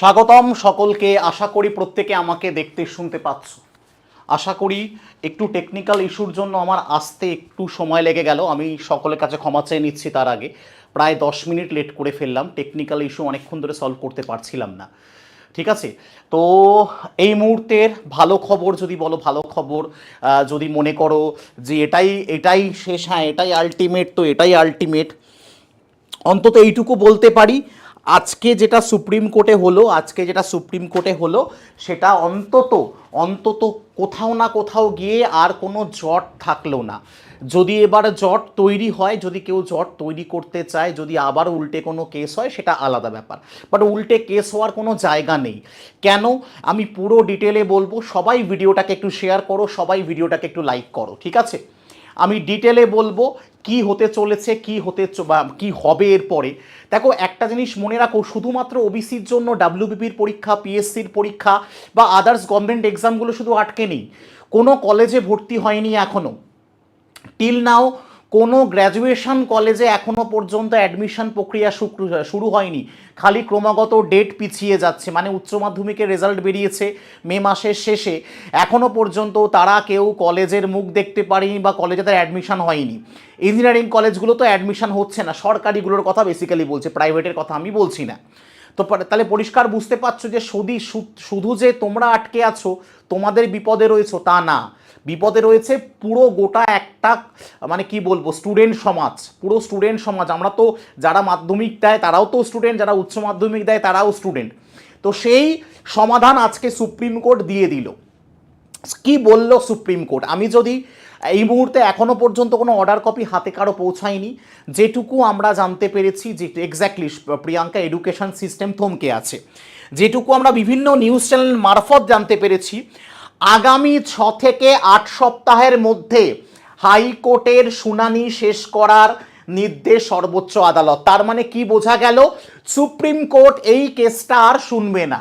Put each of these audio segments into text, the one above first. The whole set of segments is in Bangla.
স্বাগতম সকলকে। আশা করি প্রত্যেকে আমাকে দেখতে, শুনতে পাচ্ছ। আশা করি একটু টেকনিক্যাল ইস্যুর জন্য আমার আসতে একটু সময় লেগে গেল। আমি সকলের কাছে ক্ষমা চেয়ে নিচ্ছি তার আগে। প্রায় দশ মিনিট লেট করে ফেললাম। টেকনিক্যাল ইস্যু অনেকক্ষণ ধরে সলভ করতে পারছিলাম না। ঠিক আছে? তো এই মুহূর্তের ভালো খবর যদি বলো, ভালো খবর যদি মনে করো যে এটাই এটাই শেষ হ্যাঁ এটাই আলটিমেট তো এটাই আলটিমেট অন্তত এইটুকু বলতে পারি। আজকে যেটা সুপ্রিম কোর্টে হলো, আজকে যেটা সুপ্রিম কোর্টে হলো, সেটা অন্তত অন্তত কোথাও না কোথাও গিয়ে আর কোনো জট থাকল না। যদি এবার জট তৈরি হয়, যদি কেউ জট তৈরি করতে চায়, যদি আবার উল্টে কোনো কেস হয়, সেটা আলাদা ব্যাপার। বাট উল্টে কেস হওয়ার কোনো জায়গা নেই। কেন? আমি পুরো ডিটেলে বলব, সবাই ভিডিওটাকে একটু শেয়ার করো, সবাই ভিডিওটাকে একটু লাইক করো, ঠিক আছে? আমি ডিটেলে বলব কি হতে চলেছে, কি হতে বা কি হবে এরপরে। দেখো, একটা জিনিস মনে রাখো, শুধুমাত্র ওবিসির জন্য ডাব্লিউবিপির পরীক্ষা পিএসসির পরীক্ষা বা আদার্স গভর্নমেন্ট এক্সামগুলো শুধু আটকে নেই। কোনো কলেজে ভর্তি হয়নি এখনও টিল নাও কোনো গ্র্যাজুয়েশন কলেজে এখনও পর্যন্ত অ্যাডমিশন প্রক্রিয়া শুরু হয়নি। খালি ক্রমাগত ডেট পিছিয়ে যাচ্ছে মানে উচ্চ মাধ্যমিকের রেজাল্ট বেরিয়েছে মে মাসের শেষে। এখনও পর্যন্ত তারা কেউ কলেজের মুখ দেখতে পারেনি বা কলেজে তার অ্যাডমিশন হয়নি। ইঞ্জিনিয়ারিং কলেজগুলো তো অ্যাডমিশন হচ্ছে না, সরকারিগুলোর কথা বেসিক্যালি বলছে প্রাইভেটের কথা আমি বলছি না। তো তাহলে পরিষ্কার বুঝতে পারছ যে শুধু শুধু যে তোমরা আটকে আছো, তোমাদের বিপদে রয়েছো তা না। বিপদে রয়েছে পুরো গোটা একটা মানে কি বলব স্টুডেন্ট সমাজ, পুরো স্টুডেন্ট সমাজ। আমরা তো যারা মাধ্যমিক দেয়, তারাও তো স্টুডেন্ট যারা উচ্চ মাধ্যমিক দেয়, তারাও স্টুডেন্ট তো সেই সমাধান আজকে সুপ্রিম কোর্ট দিয়ে দিল। কি বলল সুপ্রিম কোর্ট? আমি যদি এই মুহূর্তে এখনও পর্যন্ত কোনো অর্ডার কপি হাতে কারও পৌঁছায়নি, যেটুকু আমরা জানতে পেরেছি যে এক্স্যাক্টলি প্রিয়াঙ্কা এডুকেশন সিস্টেম থমকে আছে। যেটুকু আমরা বিভিন্ন নিউজ চ্যানেল মারফত জানতে পেরেছি আগামী ছ থেকে আট সপ্তাহের মধ্যে হাইকোর্টের শুনানি শেষ করার নির্দেশ সর্বোচ্চ আদালত। তার মানে কি বোঝা গেল? সুপ্রিম কোর্ট এই কেসটা আর শুনবে না।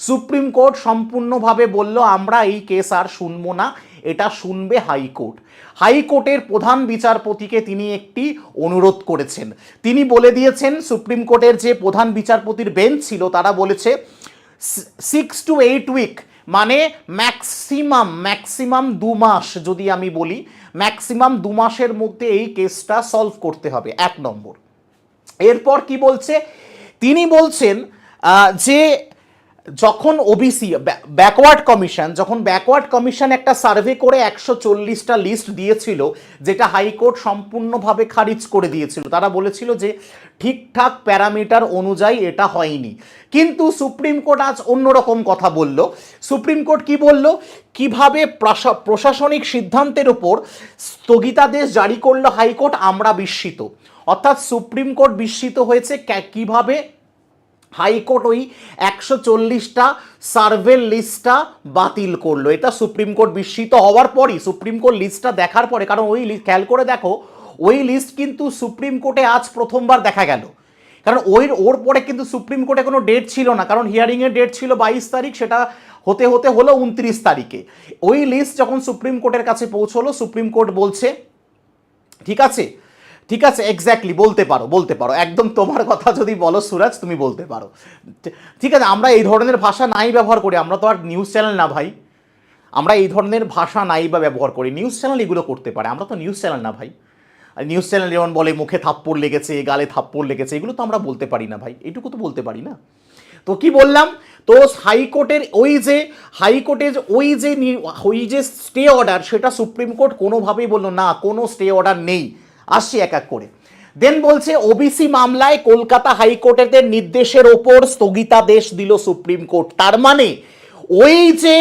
সুপ্রিম কোর্ট সম্পূর্ণভাবে বলল, আমরা এই কেস আর শুনব না, এটা শুনবে হাইকোর্ট। হাইকোর্টের প্রধান বিচারপতিকে তিনি একটি অনুরোধ করেছেন। তিনি বলে দিয়েছেন, সুপ্রিম কোর্টের যে প্রধান বিচারপতির বেঞ্চ ছিল, তারা বলেছে, সিক্স টু এইট উইক মানে ম্যাক্সিমাম ম্যাক্সিমাম দু মাস যদি আমি বলি ম্যাক্সিমাম দু মাসের মধ্যে এই কেসটা সলভ করতে হবে, এক নম্বর। এরপর কি বলছে? তিনি বলছেন যে যখন ওবিসি ব্যাকওয়ার্ড কমিশন যখন ব্যাকওয়ার্ড কমিশন একটা সার্ভে করে একশো চল্লিশটা লিস্ট দিয়েছিল, যেটা হাইকোর্ট সম্পূর্ণভাবে খারিজ করে দিয়েছিল। তারা বলেছিল যে ঠিকঠাক প্যারামিটার অনুযায়ী এটা হয়নি। কিন্তু সুপ্রিম কোর্ট আজ অন্যরকম কথা বলল। সুপ্রিম কোর্ট কি বলল? কীভাবে প্রশা- প্রশাসনিক সিদ্ধান্তের ওপর স্থগিতাদেশ জারি করল হাইকোর্ট আমরা বিস্মিত। অর্থাৎ সুপ্রিম কোর্ট বিস্মিত হয়েছে কীভাবে হাইকোর্ট ওই একশো চল্লিশটা সার্ভের লিস্টটা বাতিল করল। এটা সুপ্রিম কোর্ট বিস্মিত হওয়ার পরই, সুপ্রিম কোর্ট লিস্টটা দেখার পরে, কারণ ওই খেয়াল করে দেখো, ওই লিস্ট কিন্তু সুপ্রিম কোর্টে আজ প্রথমবার দেখা গেল। কারণ ওই, ওর পরে কিন্তু সুপ্রিম কোর্টে কোনো ডেট ছিল না, কারণ হিয়ারিংয়ের ডেট ছিল বাইশ তারিখ, সেটা হতে হতে হলো উনত্রিশ তারিখে। ওই লিস্ট যখন সুপ্রিম কোর্টের কাছে পৌঁছলো, সুপ্রিম কোর্ট বলছে, ঠিক আছে ঠিক আছে এক্স্যাক্টলি বলতে পারো বলতে পারো। একদম তোমার কথা যদি বলো সুরাজ, তুমি বলতে পারো। ঠিক আছে, আমরা এই ধরনের ভাষা নাই ব্যবহার করি, আমরা তো আর নিউজ চ্যানেল না ভাই। আমরা এই ধরনের ভাষা নাই বা ব্যবহার করি নিউজ চ্যানেল এগুলো করতে পারে, আমরা তো নিউজ চ্যানেল না ভাই। নিউজ চ্যানেল যেমন বলে, মুখে থাপ্পড় লেগেছে, গালে থাপ্পড় লেগেছে, এগুলো তো আমরা বলতে পারি না ভাই, এটুকু তো বলতে পারি না। তো কি বললাম? তো হাইকোর্টের ওই যে, হাইকোর্টের ওই যে ওই যে স্টে অর্ডার সেটা সুপ্রিম কোর্ট কোনোভাবেই বলল না, কোনো স্টে অর্ডার নেই। আসছি এক এক করে। দেন বলছে ওবিসি মামলায় কলকাতা হাইকোর্টের নির্দেশের ওপর স্থগিতাদেশ দিল সুপ্রিম কোর্ট। তার মানে ওই যে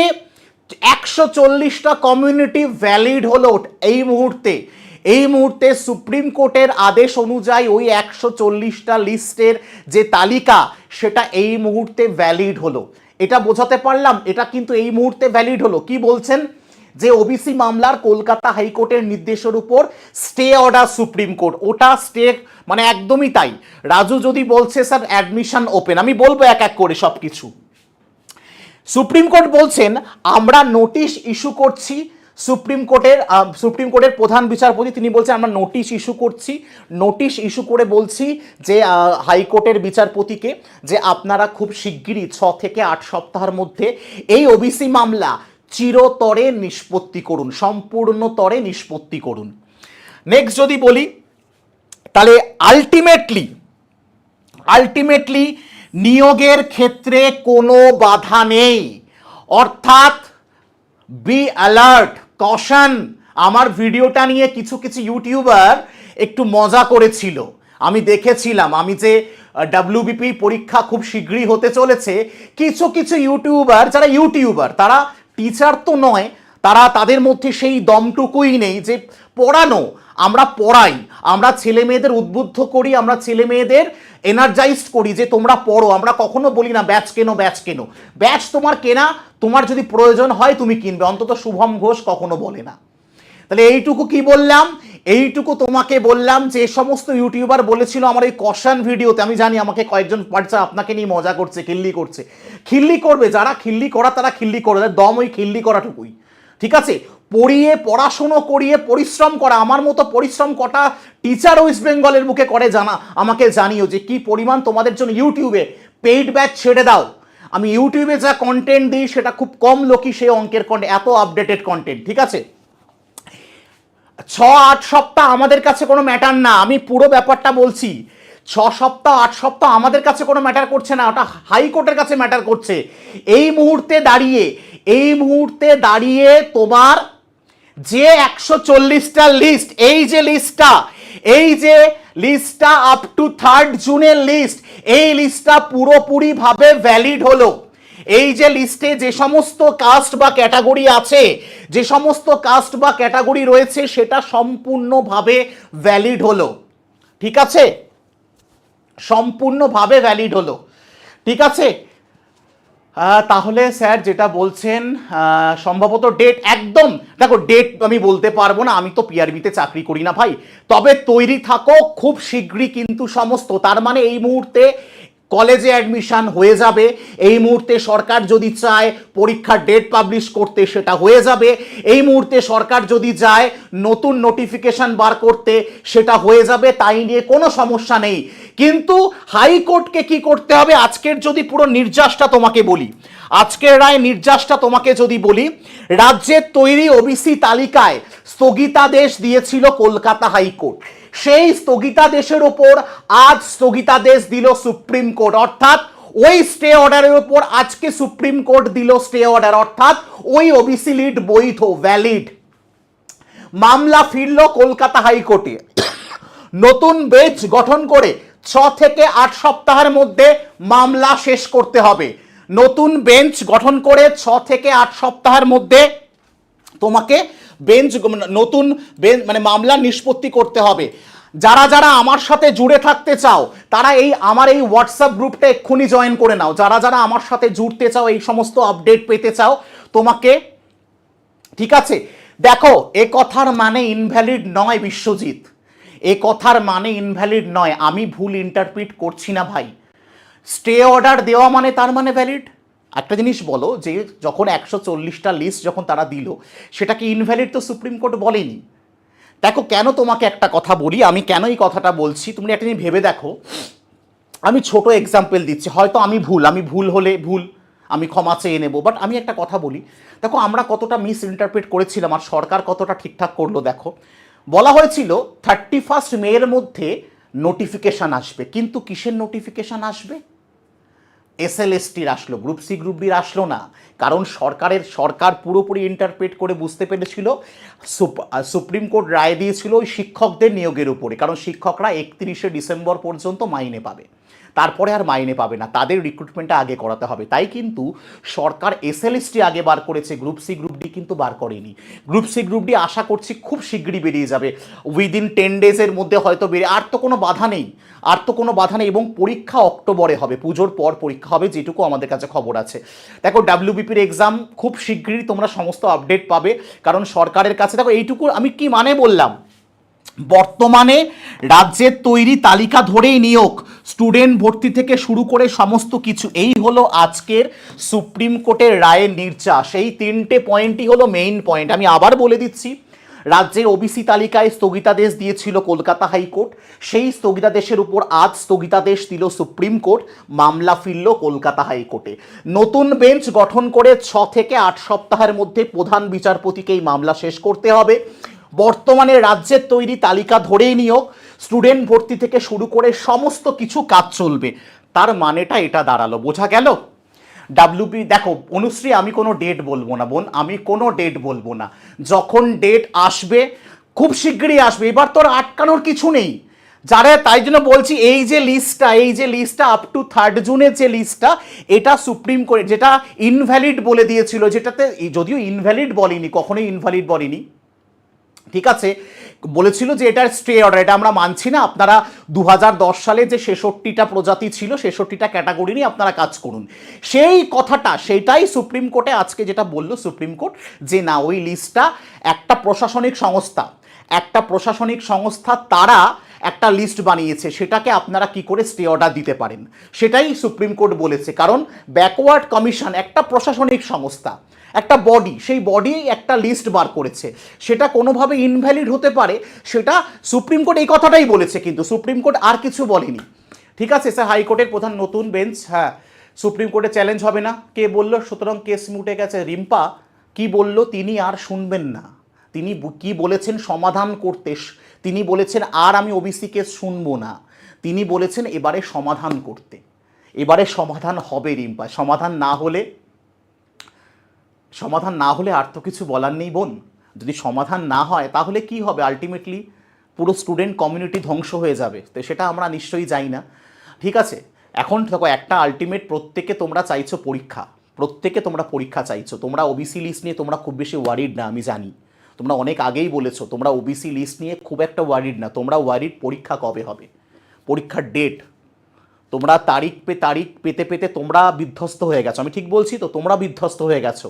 একশো চল্লিশটা কমিউনিটি ভ্যালিড হলো এই মুহূর্তে এই মুহূর্তে সুপ্রিম কোর্টের আদেশ অনুযায়ী ওই একশো চল্লিশটা লিস্টের যে তালিকা, সেটা এই মুহূর্তে ভ্যালিড হলো। এটা বোঝাতে পারলাম, এটা কিন্তু এই মুহূর্তে ভ্যালিড হলো। কি বলছেন? যে ওবিসি মামলার কলকাতা হাইকোর্টের নির্দেশের উপর স্টে অর্ডার সুপ্রিম কোর্ট। ওটা স্টে মানে একদমই তাই। রাজু যদি বলছে, স্যার অ্যাডমিশন ওপেন আমি বলব এক এক করে সব কিছু সুপ্রিম কোর্ট বলছেন, আমরা নোটিশ ইস্যু করছি। সুপ্রিম কোর্টের সুপ্রিম কোর্টের প্রধান বিচারপতি, তিনি বলছেন, আমরা নোটিশ ইস্যু করছি। নোটিশ ইস্যু করে বলছি যে হাইকোর্টের বিচারপতিকে যে আপনারা খুব শিগগিরই ছ থেকে আট সপ্তাহের মধ্যে এই ওবিসি মামলা চিরতরে নিষ্পত্তি করুন, সম্পূর্ণতরে নিষ্পত্তি করুন। নেক্সট যদি বলি, তাহলে আলটিমেটলি আলটিমেটলি নিয়োগের ক্ষেত্রে কোনো বাধা নেই। অর্থাৎ বি অ্যালার্ট কশন আমার ভিডিওটা নিয়ে কিছু কিছু ইউটিউবার একটু মজা করেছিল। আমি দেখেছিলাম, আমি যে ডাব্লিউবিপি পরীক্ষা খুব শীঘ্রই হতে চলেছে, কিছু কিছু ইউটিউবার যারা ইউটিউবার তারা টিচার তো নয়, তারা তাদের মধ্যে সেই দমটুকুই নেই যে পড়ানো, আমরা পড়াই, আমরা ছেলে মেয়েদের উদ্বুদ্ধ করি, আমরা ছেলে মেয়েদের এনার্জাইজড করি যে তোমরা পড়ো, আমরা কখনো বলি না, ব্যাচ কেনো ব্যাচ কেনো। ব্যাচ তোমার কেনা, তোমার যদি প্রয়োজন হয় তুমি কিনবে, অন্তত শুভম ঘোষ কখনো বলে না। তাহলে এইটুকু কি বললাম? এইটুকু তোমাকে বললাম যে সমস্ত ইউটিউবার বলেছিল আমার এই কশান ভিডিওতে, আমি জানি আমাকে কয়েকজন পার্সা আপনাকে নিয়ে মজা করছে, খিল্লি করছে। খিল্লি করবে, যারা খিল্লি করা তারা খিল্লি করে দম ওই খিল্লি করাটুকুই। ঠিক আছে? পড়িয়ে, পড়াশুনো করিয়ে, পরিশ্রম করা, আমার মতো পরিশ্রম কটা টিচার ওয়েস্ট বেঙ্গলের মুখে করে জানা, আমাকে জানিও যে কি পরিমাণ তোমাদের জন্য ইউটিউবে পেইড ব্যাচ ছেড়ে দাও। আমি ইউটিউবে যা কন্টেন্ট দিই, সেটা খুব কম লোকই সেই অঙ্কের কন্টেন্ট এত আপডেটেড কন্টেন্ট ঠিক আছে? ছ আট সপ্তাহ আমাদের কাছে কোনো ম্যাটার না। আমি পুরো ব্যাপারটা বলছি। ছ সপ্তাহ, আট সপ্তাহ আমাদের কাছে কোনো ম্যাটার করছে না। ওটা হাইকোর্টের কাছে ম্যাটার করছে। এই মুহূর্তে দাঁড়িয়ে, এই মুহূর্তে দাঁড়িয়ে তোমার যে একশো চল্লিশটা লিস্ট এই যে লিস্টটা এই যে লিস্টটা আপ টু থার্ড জুনের লিস্ট এই লিস্টটা পুরোপুরিভাবে ভ্যালিড হলো। এই যে লিস্টে যে সমস্ত কাস্ট বা ক্যাটাগরি আছে, যে সমস্ত কাস্ট বা ক্যাটাগরি রয়েছে, সেটা সম্পূর্ণভাবে ভ্যালিড হলো। ঠিক আছে? সম্পূর্ণভাবে ভ্যালিড হলো। ঠিক আছে? তাহলে স্যার যেটা বলছেন সম্ভবত ডেট একদম, দেখো ডেট আমি বলতে পারব না, আমি তো পিআরবিতে চাকরি করি না ভাই। তবে তৈরি থাকো, খুব শীঘ্রই কিন্তু সমস্ত, তার মানে এই মুহূর্তে কলেজে অ্যাডমিশন হয়ে যাবে। এই মুহূর্তে সরকার যদি চায় পরীক্ষার ডেট পাবলিশ করতে, সেটা হয়ে যাবে। এই মুহূর্তে সরকার যদি যায় নতুন নোটিফিকেশন বার করতে, সেটা হয়ে যাবে। তাই নিয়ে কোনো সমস্যা নেই। কিন্তু হাইকোর্টকে কি করতে হবে? আজকের যদি পুরো নির্যাসটা তোমাকে বলি, আজকের রায় নির্যাসটা তোমাকে যদি বলি, রাজ্যের তৈরি ওবিসি তালিকায় স্থগিতাদেশ দিয়েছিল কলকাতা হাইকোর্ট। সেই স্থগিতাদেশের ওপর আজ স্থগিতাদেশ দিল সুপ্রিম কোর্ট। অর্থাৎ ওই স্টে অর্ডারের ওপর আজকে সুপ্রিম কোর্ট দিল স্টে অর্ডার অর্থাৎ ওই ওবিসি লিড বৈধ ভ্যালিড মামলা ফিরল কলকাতা হাইকোর্টে। নতুন বেঞ্চ গঠন করে ছ থেকে আট সপ্তাহের মধ্যে মামলা শেষ করতে হবে। নতুন বেঞ্চ গঠন করে ছ থেকে আট সপ্তাহের মধ্যে তোমাকে বেঞ্চ নতুন বেঞ্চ মানে মামলা নিষ্পত্তি করতে হবে। যারা যারা আমার সাথে জুড়ে থাকতে চাও, তারা এই আমার এই হোয়াটসঅ্যাপ গ্রুপটা এক্ষুনি জয়েন করে নাও। যারা যারা আমার সাথে জুড়তে চাও, এই সমস্ত আপডেট পেতে চাও, তোমাকে ঠিক আছে? দেখো, এ কথার মানে ইনভ্যালিড নয় বিশ্বজিৎ। এ কথার মানে ইনভ্যালিড নয়। আমি ভুল ইন্টারপ্রিট করছি না ভাই। স্টে অর্ডার দেওয়া মানে তার মানে ভ্যালিড একটা জিনিস বলো যে যখন একশো চল্লিশটা লিস্ট যখন তারা দিল, সেটাকে ইনভ্যালিড তো সুপ্রিম কোর্ট বলেনি। দেখো, কেন তোমাকে একটা কথা বলি, আমি কেন এই কথাটা বলছি তুমি একটা জিনিস ভেবে দেখো। আমি ছোট এক্সাম্পল দিচ্ছি, হয়তো আমি ভুল আমি ভুল হলে ভুল, আমি ক্ষমা চেয়ে নেব বাট আমি একটা কথা বলি। দেখো, আমরা কতটা মিস ইন্টারপ্রেট করেছিলাম আর সরকার কতটা ঠিকঠাক করল, দেখো। বলা হয়েছিল থার্টি ফার্স্ট মেয়ের মধ্যে নোটিফিকেশান আসবে, কিন্তু কিসের নোটিফিকেশান আসবে? এসএলএসটির আসলো গ্রুপ সি গ্রুপ ডির আসলো না। কারণ সরকারের, সরকার পুরোপুরি ইন্টারপ্রেট করে বুঝতে পেরেছিল, সুপ- সুপ্রিম কোর্ট রায় দিয়েছিল ওই শিক্ষকদের নিয়োগের উপরে। কারণ শিক্ষকরা একত্রিশে ডিসেম্বর পর্যন্ত মাইনে পাবে। তারপরে আর মাইনে পাবে না। তাদের রিক্রুটমেন্টটা আগে করাতে হবে। তাই কিন্তু সরকার এসএলএসটি আগে বার করেছে গ্রুপ সি গ্রুপ ডি কিন্তু বার করেনি। গ্রুপ সি গ্রুপ ডি আশা করছি খুব শীঘ্রই বেরিয়ে যাবে। উইদিন টেন ডেজের মধ্যে হয়তো বেরিয়ে আর তো কোনো বাধা নেই। আর তো কোনো বাধা নেই এবং পরীক্ষা অক্টোবরে হবে। পুজোর পর পরীক্ষা হবে, যেটুকু আমাদের কাছে খবর আছে। দেখো ডাব্লিউবিপির এক্সাম খুব শীঘ্রই তোমরা সমস্ত আপডেট পাবে। কারণ সরকারের কাছে দেখো, এইটুকু আমি কি মানে বললাম? বর্তমানে রাজ্যের তৈরি তালিকা ধরেই নিয়োগ। স্টুডেন্ট ভর্তি থেকে শুরু করে সমস্ত কিছু। এই হলো আজকের সুপ্রিম কোর্টের রায়ের নির্যাস। এই তিনটে পয়েন্টই হলো মেইন পয়েন্ট আমি আবার বলে দিচ্ছি, রাজ্যের ওবিসি তালিকায় স্থগিতাদেশ দিয়েছিল কলকাতা হাইকোর্ট। সেই স্থগিতাদেশের উপর আজ স্থগিতাদেশ দিল সুপ্রিম কোর্ট। মামলা ফিরল কলকাতা হাইকোর্টে। নতুন বেঞ্চ গঠন করে ছ থেকে আট সপ্তাহের মধ্যে প্রধান বিচারপতিকে এই মামলা শেষ করতে হবে। বর্তমানে রাজ্যের তৈরি তালিকা ধরেই নিয়োগ স্টুডেন্ট ভর্তি থেকে শুরু করে সমস্ত কিছু কাজ চলবে। তার মানেটা এটা দাঁড়াল, বোঝা গেল? ডাব্লিউবি দেখো, অনুশ্রী, আমি কোনো ডেট বলব না, বোন, আমি কোনো ডেট বলব না। যখন ডেট আসবে, খুব শীঘ্রই আসবে। এবার তোর আটকানোর কিছু নেই। যারা, তাই জন্য বলছি, এই যে লিস্টটা এই যে লিস্টটা আপ টু থার্ড জুনের যে লিস্টটা এটা সুপ্রিম কোর্ট যেটা ইনভ্যালিড বলে দিয়েছিল, যেটাতে, যদিও ইনভ্যালিড বলেনি, কখনোই ইনভ্যালিড বলেনি ঠিক আছে? বলেছিল যে এটার স্টে অর্ডার, এটা আমরা মানছি না। আপনারা দু হাজার দশ সালে যে ছেষট্টিটা প্রজাতি ছিল, ছেষট্টিটা ক্যাটাগরি নিয়ে আপনারা কাজ করুন। সেই কথাটা সেটাই সুপ্রিম কোর্টে আজকে যেটা বলল সুপ্রিম কোর্ট, যে না, ওই লিস্টটা একটা প্রশাসনিক সংস্থা, একটা প্রশাসনিক সংস্থা, তারা একটা লিস্ট বানিয়েছে, সেটাকে আপনারা কি করে স্টে অর্ডার দিতে পারেন? সেটাই সুপ্রিম কোর্ট বলেছে, কারণ ব্যাকওয়ার্ড কমিশন একটা প্রশাসনিক সংস্থা, একটা বডি সেই বডি একটা লিস্ট বার করেছে। সেটা কোনোভাবে ইনভ্যালিড হতে পারে, সেটা সুপ্রিম কোর্ট এই কথাটাই বলেছে কিন্তু সুপ্রিম কোর্ট আর কিছু বলেনি। ঠিক আছে স্যার হাইকোর্টের প্রধান নতুন বেঞ্চ হ্যাঁ সুপ্রিম কোর্টে চ্যালেঞ্জ হবে না। কে বলল? সুতরাং কেস মুটে গেছে। রিম্পা, কি বলল তিনি আর শুনবেন না। তিনি কি বলেছেন সমাধান করতে তিনি বলেছেন, আর আমি ওবিসি কেস শুনব না। তিনি বলেছেন, এবারে সমাধান করতে। এবারে সমাধান হবে রিম্পা। সমাধান না হলে, সমাধান না হলে আর তো কিছু বলার নেই বোন। যদি সমাধান না হয়, তাহলে কি হবে? আলটিমেটলি পুরো স্টুডেন্ট কমিউনিটি ধ্বংস হয়ে যাবে। তো সেটা আমরা নিশ্চয়ই যাই না। ঠিক আছে? এখন দেখো, একটা আলটিমেট প্রত্যেকে তোমরা চাইছো পরীক্ষা। প্রত্যেকে তোমরা পরীক্ষা চাইছো। তোমরা ওবিসি লিস্ট নিয়ে তোমরা খুব বেশি ওয়ারিড না, আমি জানি। তোমরা অনেক আগেই বলেছ, তোমরা ওবিসি লিস্ট নিয়ে খুব একটা ওয়ারিড না, তোমরা ওয়ারিড পরীক্ষা কবে হবে, পরীক্ষার ডেট তোমরা তারিখ পে, তারিখ পেতে পেতে তোমরা বিধ্বস্ত হয়ে গেছো। আমি ঠিক বলছি তো, তোমরা বিধ্বস্ত হয়ে গেছো।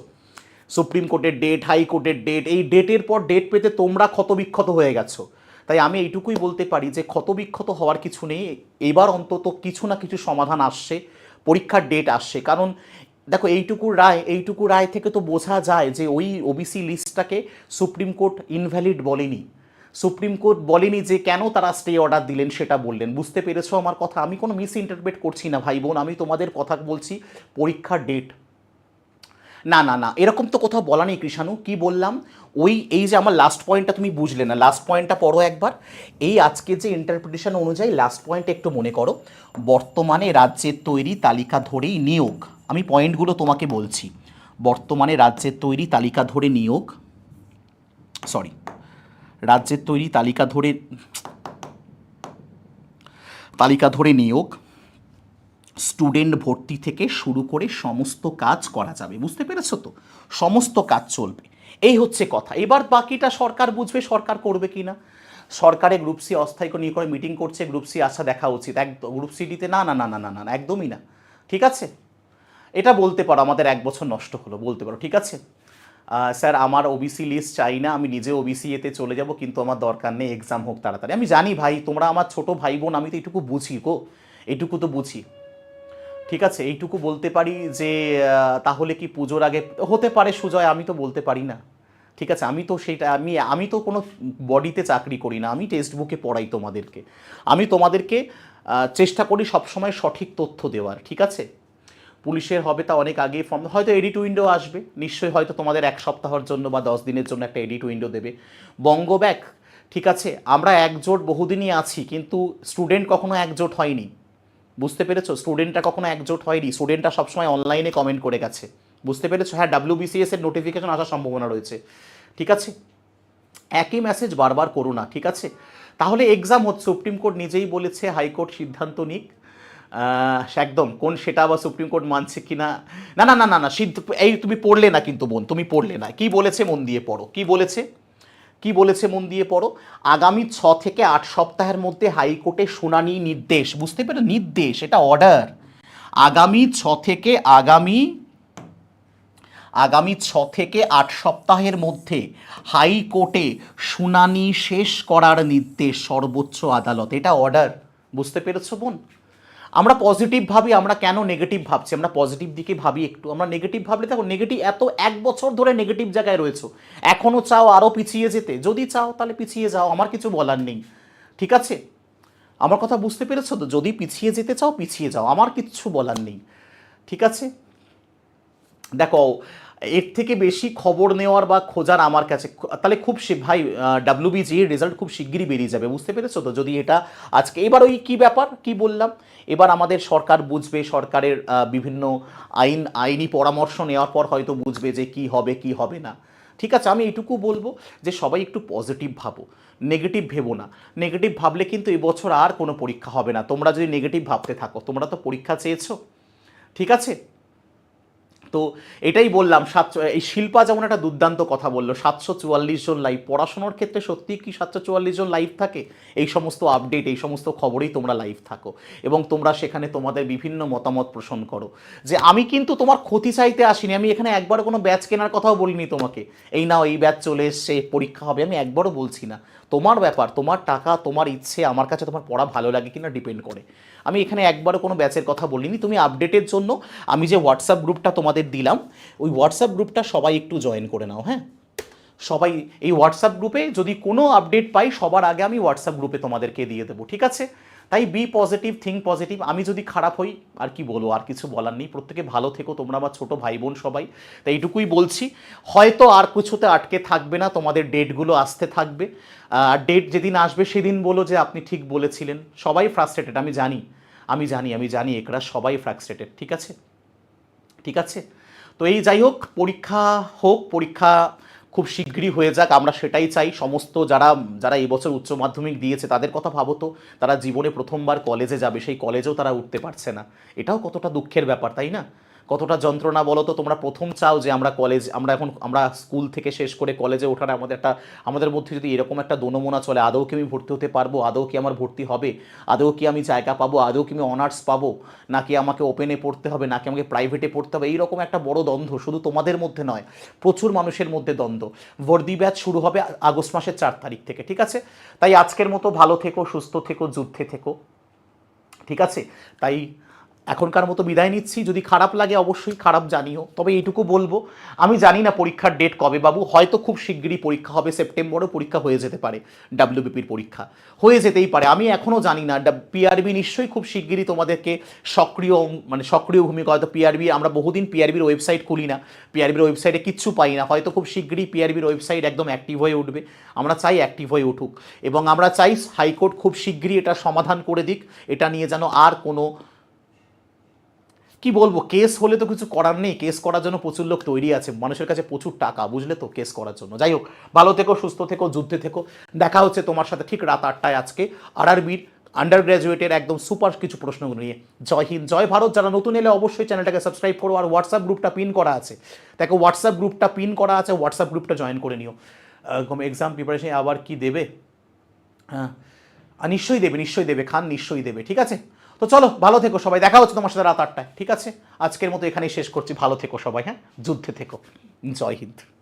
সুপ্রিম কোর্টের ডেট হাইকোর্টের ডেট এই ডেটের পর ডেট পেতে তোমরা ক্ষতবিক্ষত হয়ে গেছো। তাই আমি এইটুকুই বলতে পারি যে, ক্ষতবিক্ষত হওয়ার কিছু নেই, এবার অন্তত কিছু না কিছু সমাধান আসছে, পরীক্ষার ডেট আসছে। কারণ দেখো, এইটুকু রায় এইটুকু রায় থেকে তো বোঝা যায় যে ওই ওবিসি লিস্টটাকে সুপ্রিম কোর্ট ইনভ্যালিড বলেনি। সুপ্রিম কোর্ট বলেনি যে কেন তারা স্টে অর্ডার দিলেন সেটা বললেন। বুঝতে পেরেছ আমার কথা? আমি কোনো মিস ইন্টারপ্রেট করছি না, ভাই বোন। আমি তোমাদের কথা বলছি পরীক্ষার ডেট না না না, এরকম তো কোথাও বলা নেই কৃষাণু, কি বললাম? ওই, এই যে আমার লাস্ট পয়েন্টটা তুমি বুঝলে না লাস্ট পয়েন্টটা পড়ো একবার। এই আজকে যে ইন্টারপ্রিটেশন অনুযায়ী লাস্ট পয়েন্ট একটু মনে করো, বর্তমানে রাজ্যের তৈরি তালিকা ধরেই নিয়োগ, আমি পয়েন্টগুলো তোমাকে বলছি। বর্তমানে রাজ্যের তৈরি তালিকা ধরে নিয়োগ সরি রাজ্যের তৈরি তালিকা ধরে তালিকা ধরে নিয়োগ স্টুডেন্ট ভর্তি থেকে শুরু করে সমস্ত কাজ করা যাবে। বুঝতে পেরেছ তো? সমস্ত কাজ চলবে। এই হচ্ছে কথা। এবার বাকিটা সরকার বুঝবে সরকার করবে কি না? সরকারে গ্রুপ সি অস্থায়ী নিয়ে করে মিটিং করছে গ্রুপ সি আসা দেখা উচিত। একদম গ্রুপ সিটিতে না না না না না না না, একদমই না। ঠিক আছে? এটা বলতে পারো আমাদের এক বছর নষ্ট হলো বলতে পারো। ঠিক আছে? স্যার আমার ওবিসি লিস্ট চাই না আমি নিজে ওবিসি এতে চলে যাব কিন্তু আমার দরকার নেই এক্সাম হোক তাড়াতাড়ি। আমি জানি ভাই তোমরা আমার ছোট ভাই বোন আমি তো এটুকু বুঝি গো। এটুকু তো বুঝি। ঠিক আছে, এইটুকু বলতে পারি যে তাহলে কি পুজোর আগে, হতে পারে সুজয়, আমি তো বলতে পারি না। ঠিক আছে, আমি তো সেটা আমি আমি তো কোনো বডিতে চাকরি করি না, আমি টেক্সট বুকে পড়াই তোমাদেরকে। আমি তোমাদেরকে চেষ্টা করি সবসময় সঠিক তথ্য দেওয়ার, ঠিক আছে? পুলিশের হবে তা অনেক আগে ফর্ম হয়তো এডিট উইন্ডো আসবে, নিশ্চয়ই হয়তো তোমাদের এক সপ্তাহের জন্য বা দশ দিনের জন্য একটা এডিট উইন্ডো দেবে। বঙ্গব্যাক ঠিক আছে, আমরা একজোট বহুদিনই আছি, কিন্তু স্টুডেন্ট কখনো একজোট হয়নি। বুঝতে পেরেছ? স্টুডেন্টটা কখনো একজোট হয়নি। স্টুডেন্টটা সবসময় অনলাইনে কমেন্ট করে গেছে। বুঝতে পেরেছ? হ্যাঁ ডাব্লিউবিসিএস এর নোটিফিকেশন আসার সম্ভাবনা রয়েছে। ঠিক আছে? একই মেসেজ বারবার করো না, ঠিক আছে? তাহলে এক্সাম হচ্ছে সুপ্রিম কোর্ট নিজেই বলেছে হাইকোর্ট সিদ্ধান্ত নিক। একদম, কোন সেটা আবার সুপ্রিম কোর্ট মানছে কি না না না না না না সিদ্ধ এই তুমি পড়লে না কিন্তু বোন তুমি পড়লে না। কি বলেছে মন দিয়ে পড়ো। কি বলেছে? কি বলেছে মন দিয়ে পড়ো? আগামী ছ থেকে আট সপ্তাহের মধ্যে হাইকোর্টে শুনানি নির্দেশ। বুঝতে পেরে নির্দেশ, এটা অর্ডার আগামী ছ থেকে আগামী আগামী ছ থেকে আট সপ্তাহের মধ্যে হাইকোর্টে শুনানি শেষ করার নির্দেশ সর্বোচ্চ আদালত। এটা অর্ডার বুঝতে পেরেছ বোন? আমরা পজিটিভ ভাবি, আমরা কেন নেগেটিভ ভাবছি? আমরা পজিটিভ দিকে ভাবি একটু। আমরা নেগেটিভ ভাবলে দেখো নেগেটিভ এত এক বছর ধরে নেগেটিভ জায়গায় রয়েছে। এখনও চাও আরও পিছিয়ে যেতে? যদি চাও তাহলে পিছিয়ে যাও, আমার কিছু বলার নেই। ঠিক আছে? আমার কথা বুঝতে পেরেছ তো? যদি পিছিয়ে যেতে চাও, পিছিয়ে যাও, আমার কিচ্ছু বলার নেই। ঠিক আছে? দেখো এর থেকে বেশি খবর নেওয়ার বা খোঁজার আমার কাছে তাহলে খুব ভাই ডাব্লিউবিজি রেজাল্ট খুব শিগগিরই বেরিয়ে যাবে, বুঝতে পেরেছ তো? যদি এটা আজকে, এবার ওই কি ব্যাপার? কি বললাম? এবার আমাদের সরকার বুঝবে, সরকারের বিভিন্ন আইন, আইনি পরামর্শ নেওয়ার পর হয়তো বুঝবে যে কি হবে কি হবে না। ঠিক আছে, আমি এটুকু বলব যে সবাই একটু পজিটিভ ভাবো নেগেটিভ ভেবো না। নেগেটিভ ভাবলে কিন্তু এবছর আর কোনো পরীক্ষা হবে না। তোমরা যদি নেগেটিভ ভাবতে থাকো, তোমরা তো পরীক্ষা চেয়েছো। ঠিক আছে? তো এটাই বললাম, সাত এই শিল্পা যেমন একটা দুর্দান্ত কথা বলল, সাতশো চুয়াল্লিশ জন লাইভ পড়াশোনার ক্ষেত্রে সত্যি কি সাতশো চুয়াল্লিশ জন লাইভ থাকে? এই সমস্ত আপডেট এই সমস্ত খবরেই তোমরা লাইভ থাকো এবং তোমরা সেখানে তোমাদের বিভিন্ন মতামত পোষণ করো। যে আমি কিন্তু তোমার ক্ষতি চাইতে আসিনি, আমি এখানে একবারও কোনো ব্যাচ কেনার কথাও বলিনি তোমাকে। এই নাও, এই ব্যাচ চলে এসছে, পরীক্ষা হবে, আমি একবারও বলছি না। তোমার ব্যাপার, তোমার টাকা, তোমার ইচ্ছে, আমার কাছে তোমার পড়া ভালো লাগে কিনা ডিপেন্ড করে। আমি এখানে একবারও কোনো ব্যাচের কথা বলিনি। তুমি আপডেটের জন্য আমি যে হোয়াটসঅ্যাপ গ্রুপটা তোমাদের দিলাম, ওই হোয়াটসঅ্যাপ গ্রুপটা সবাই একটু জয়েন করে নাও হ্যাঁ? সবাই, এই হোয়াটসঅ্যাপ গ্রুপে যদি কোনো আপডেট পাই, সবার আগে আমি হোয়াটসঅ্যাপ গ্রুপে তোমাদেরকে দিয়ে দেবো, ঠিক আছে? তাই বি পজিটিভ থিঙ্ক পজিটিভ আমি যদি খারাপ হই, আর কি বলো আর কিছু বলার নেই। প্রত্যেকে ভালো থেকো, তোমরা আমার ছোটো ভাই বোন সবাই। তাই এইটুকুই বলছি। হয়তো আর কিছুতে আটকে থাকবে না, তোমাদের ডেটগুলো আসতে থাকবে। আর ডেট যেদিন আসবে, সেদিন বলো যে আপনি ঠিক বলেছিলেন। সবাই ফ্রাস্ট্রেটেড আমি জানি আমি জানি আমি জানি, একরা সবাই ফ্রাস্ট্রেটেড ঠিক আছে? ঠিক আছে? তো এই যাই হোক, পরীক্ষা হোক, পরীক্ষা খুব শীঘ্রই হয়ে যাক, আমরা সেটাই চাই। সমস্ত যারা যারা এবছর উচ্চ মাধ্যমিক দিয়েছে, তাদের কথা ভাবো তো। তারা জীবনে প্রথমবার কলেজে যাবে, সেই কলেজেও তারা উঠতে পারছে না। এটাও কতটা দুঃখের ব্যাপার, তাই না? কতটা যন্ত্রণা বলো তো, তোমরা প্রথম চাও যে আমরা কলেজ আমরা এখন, আমরা স্কুল থেকে শেষ করে কলেজে ওঠার আমাদের একটা, আমাদের মধ্যে যদি এরকম একটা দোনমোনা চলে, আদৌ কি আমি ভর্তি হতে পারব? আদৌ কি আমার ভর্তি হবে? আদৌ কি আমি জায়গা পাবো? আদৌ কি আমি অনার্স পাবো? নাকি আমাকে ওপেনে পড়তে হবে? নাকি আমাকে প্রাইভেটে পড়তে হবে? এইরকম একটা বড় দ্বন্দ্ব, শুধু তোমাদের মধ্যে নয়, প্রচুর মানুষের মধ্যে দ্বন্দ্ব। ভর্তি ব্যাচ শুরু হবে আগস্ট মাসের চার তারিখ থেকে, ঠিক আছে? তাই আজকের মতো ভালো থেকো, সুস্থ থেকো, যুদ্ধে থেকো, ঠিক আছে? তাই এখনকার মতো বিদায় নিচ্ছি। যদি খারাপ লাগে অবশ্যই খারাপ জানিও, তবে এইটুকু বলব, আমি জানি না পরীক্ষার ডেট কবে বাবু, হয়তো খুব শিগগিরই পরীক্ষা হবে, সেপ্টেম্বরও পরীক্ষা হয়ে যেতে পারে ডাব্লিউবিপির পরীক্ষা। হয়ে যেতেই পারে, আমি এখনও জানি না পিআরবি নিশ্চয়ই খুব শিগগিরই তোমাদেরকে সক্রিয় মানে সক্রিয় ভূমিকা, হয়তো পিআরবি আমরা বহুদিন পিআরবির ওয়েবসাইট খুলি না পিআরবির ওয়েবসাইটে কিচ্ছু পাই না, হয়তো খুব শিগগিরই পিআরবির ওয়েবসাইট একদম অ্যাক্টিভ হয়ে উঠবে, আমরা চাই অ্যাক্টিভ হয়ে উঠুক, এবং আমরা চাই হাইকোর্ট খুব শিগগিরই এটা সমাধান করে দিক, এটা নিয়ে যেন আর কোনো কি বলব? কেস হলে তো কিছু করার নেই। কেস করার জন্য প্রচুর লোক তৈরি আছে। মানুষের কাছে প্রচুর টাকা, বুঝলে তো, কেস করার জন্য। যাই হোক, ভালো থেকো, সুস্থ থেকো, যুদ্ধে থেকো। দেখা হচ্ছে তোমার সাথে ঠিক রাত আটটায় আজকে আর আরবির আন্ডার গ্র্যাজুয়েটের একদম সুপার কিছু প্রশ্নগুলো নিয়ে। জয় হিন্দ, জয় ভারত। যারা নতুন এলে অবশ্যই চ্যানেলটাকে সাবস্ক্রাইব করো আর হোয়াটসঅ্যাপ গ্রুপটা পিন করা আছে। দেখো হোয়াটসঅ্যাপ গ্রুপটা পিন করা আছে হোয়াটসঅ্যাপ গ্রুপটা জয়েন করে নিও। এক্সাম প্রিপারেশন আবার কি দেবে? হ্যাঁ নিশ্চয়ই দেবে নিশ্চয়ই দেবে, খান, নিশ্চয়ই দেবে, ঠিক আছে? তো চলো, ভালো থেকো সবাই। দেখা হচ্ছে তোমার সাথে রাত আটটায়। ঠিক আছে? আজকের মতো এখানেই শেষ করছি। ভালো থেকো সবাই হ্যাঁ? যুদ্ধে থেকো। জয় হিন্দ।